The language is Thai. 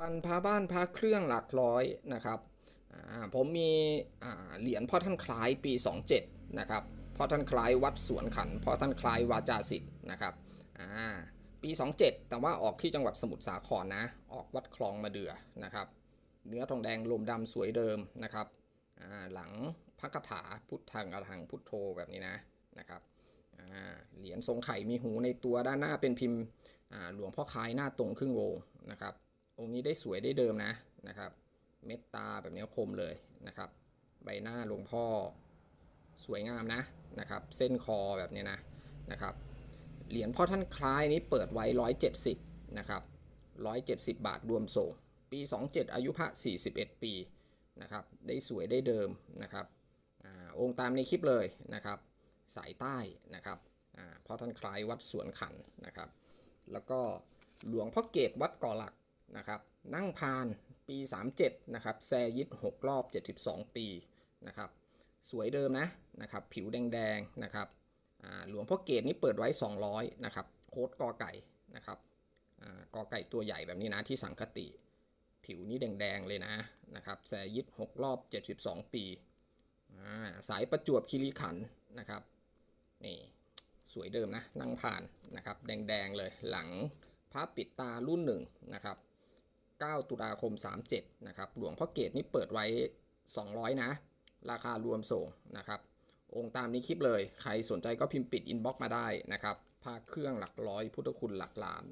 ปันพาบ้านพาเครื่องหลักร้อยนะครับผมมีเหรียญพ่อท่านคล้ายปี 27 นะครับพ่อท่านคล้ายวัดสวนขันพ่อท่านคล้ายวาจาสิทธิ์นะครับอ่าปี 27 แต่ว่าออกที่จังหวัดสมุทรสาครนะ ออกวัดคลองมาเดือนะครับ เนื้อทองแดงลมดำสวยเดิมนะครับหลังพระคาถาพุทธังอรหังพุทโธแบบนี้นะนะครับเหรียญทรงไข่มีหูในตัวด้านหน้าเป็นพิมพ์หลวงพ่อคล้ายหน้าตรงครึ่งวงนะครับ องค์นี้ได้สวยได้เดิมนะนะครับ เม็ดตาแบบนี้คมเลยนะครับ ใบหน้าหลวงพ่อสวยงามนะนะครับ เส้นคอแบบนี้นะนะครับ เหรียญพ่อท่านคล้ายนี้เปิดไว้ 170นะครับ170 บาทรวมส่ง ปี 27 อายุพระ 41 ปีนะครับ ได้สวยได้เดิมนะครับอองค์ตามในคลิปเลยนะครับ สายใต้นะครับพ่อท่านคล้ายวัดสวนขันนะครับ แล้วก็หลวงพ่อเกตวัดก่อหลัก นะครับนั่งพานปี 37 นะครับแซยิด6รอบ 72 ปีนะครับสวยเดิมนะนะครับผิวแดงๆนะครับหลวงพ่อเกตนี่เปิดไว้ 200 นะครับโค้ดกอไก่นะครับอ่ากอไก่ตัวใหญ่แบบนี้นะที่สังคติ ผิวนี่แดงๆเลยนะนะครับแซยิด6รอบ 72 ปีอ่าสายประจวบคีรีขันนะครับนี่สวยเดิมนะนั่งผ่านนะครับแดงๆเลยหลังพระปิดตารุ่นหนึ่งนะครับ 9 ตุลาคม 37 นะครับ หลวงพ่อเกตนี่เปิดไว้ 200 นะ ราคารวมส่งนะครับ องค์ตามนี้คลิปเลย ใครสนใจก็พิมพ์ปิดอินบ็อกมาได้นะครับพาเครื่องหลักร้อย พุทธคุณหลักล้าน